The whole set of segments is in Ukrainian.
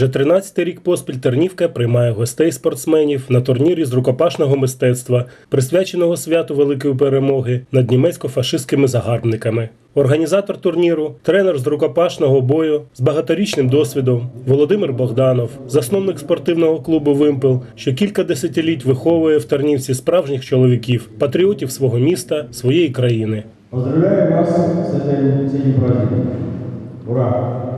Вже 13-й рік поспіль Тернівка приймає гостей спортсменів на турнірі з рукопашного мистецтва, присвяченого святу Великої перемоги над німецько-фашистськими загарбниками. Організатор турніру, тренер з рукопашного бою з багаторічним досвідом Володимир Богданов, засновник спортивного клубу Вимпел, що кілька десятиліть виховує в Тернівці справжніх чоловіків, патріотів свого міста, своєї країни. Поздравляю вас этой, с праздником. Ура!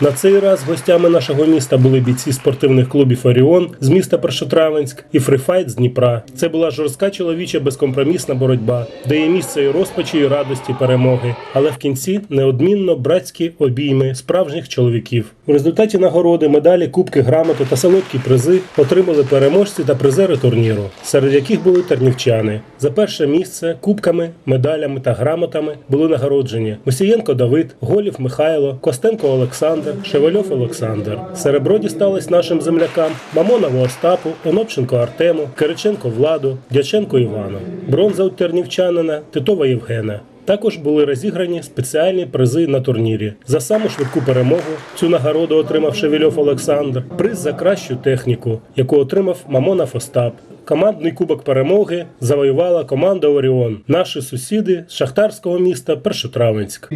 На цей раз гостями нашого міста були бійці спортивних клубів Оріон з міста Першотравенськ і Фріфайт з Дніпра. Це була жорстка чоловіча безкомпромісна боротьба, де є місце і розпачі, і радості перемоги. Але в кінці неодмінно братські обійми справжніх чоловіків. У результаті нагороди, медалі, кубки, грамоти та солодкі призи отримали переможці та призери турніру, серед яких були тернівчани. За перше місце кубками, медалями та грамотами були нагороджені Мосієнко Давид, Голів Михайло, Костенко Олександр, Шевельов Олександр. Серебро дісталось нашим землякам Мамонову Остапу, Онопченко Артему, Кириченко Владу, Дяченко Івану. Бронза у тернівчанина Титова Євгена. Також були розіграні спеціальні призи на турнірі. За саму швидку перемогу цю нагороду отримав Шевельов Олександр, приз за кращу техніку, яку отримав Мамонов Остап. Командний кубок перемоги завоювала команда Оріон, наші сусіди з шахтарського міста Першотравенськ.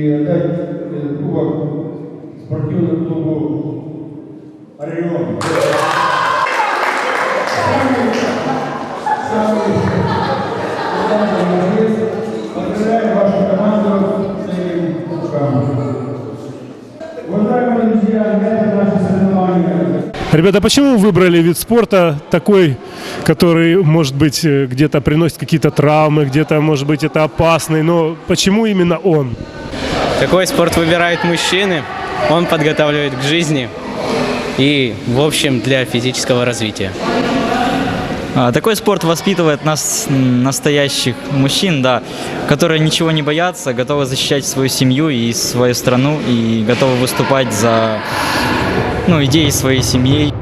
Спортивному клубу «Орион». Поздравляю вашу команду с этим кубком. Уважаемые друзья, это наше соревнование. Ребята, почему вы выбрали вид спорта такой, который, может быть, э, где-то приносит какие-то травмы, где-то, может быть, это опасный, но почему именно он? Такой спорт выбирают мужчины, он подготавливает к жизни и, в общем, для физического развития. А, Такой спорт воспитывает нас, настоящих мужчин, да, которые ничего не боятся, готовы защищать свою семью и свою страну, и готовы выступать за ну, идеи своей семьи.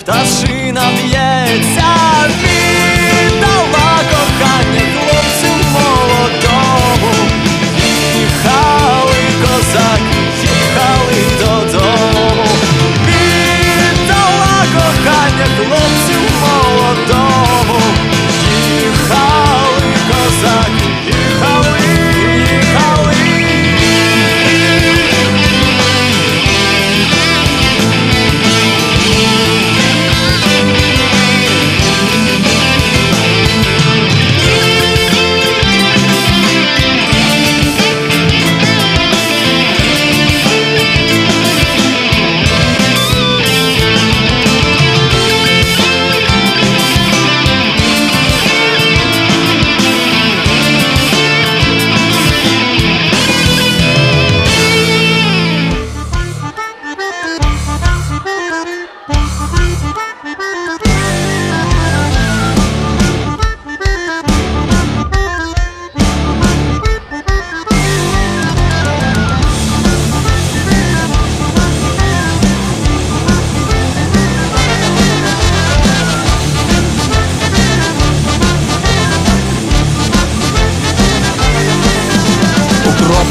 Пташина б'ється,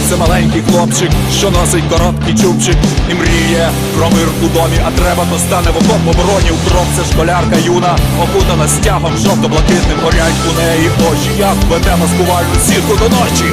це маленький хлопчик, що носить короткий чубчик і мріє про мир у домі, а треба, то стане в окоп в обороні. Укроп це школярка юна, окутана стягом жовто-блакитним горять у неї очі. Як веде маскувальну сітку до ночі.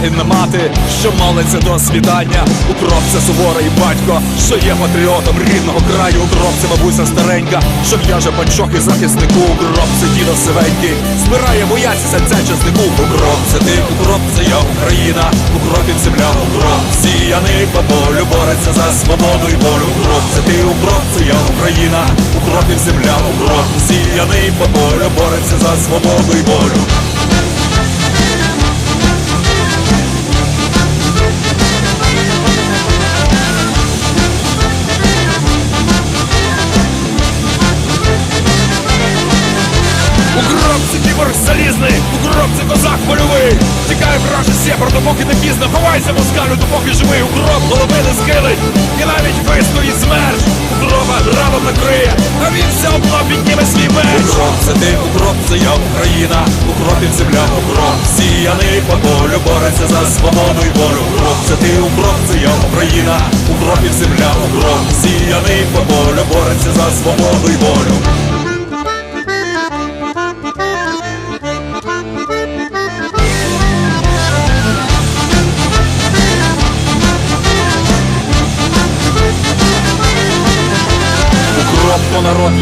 Укроп мати, що молиться до світання. Укроп це суворий батько, що є патріотом рідного краю. Укроп це бабуся старенька, що в'яже панчохи захиснику. Укроп це дідо сивенький, збирає бояці серця чеснику. Укроп це ти, укроп це я Україна, укропів земля, укроп сіяний по полю, бореться за свободу і волю. Укроп це ти, укроп це я Україна, укропів земля, укроп сіяний по полю, бореться за свободу і волю. Тікає враже сєпар, допоки не пізно, ховайся москалю, допоки живий. Укроп голови не скилить, і навіть вистоїть смерч. Укропа градом накриє, а він все одно підніме свій меч. Укроп це ти, укроп це я Україна, укропів земля, укроп. Сіяний по полю, бореться за свободу і волю. Укроп це ти, укроп це я Україна, укропів земля, укроп. Сіяний по полю, бореться за свободу і волю.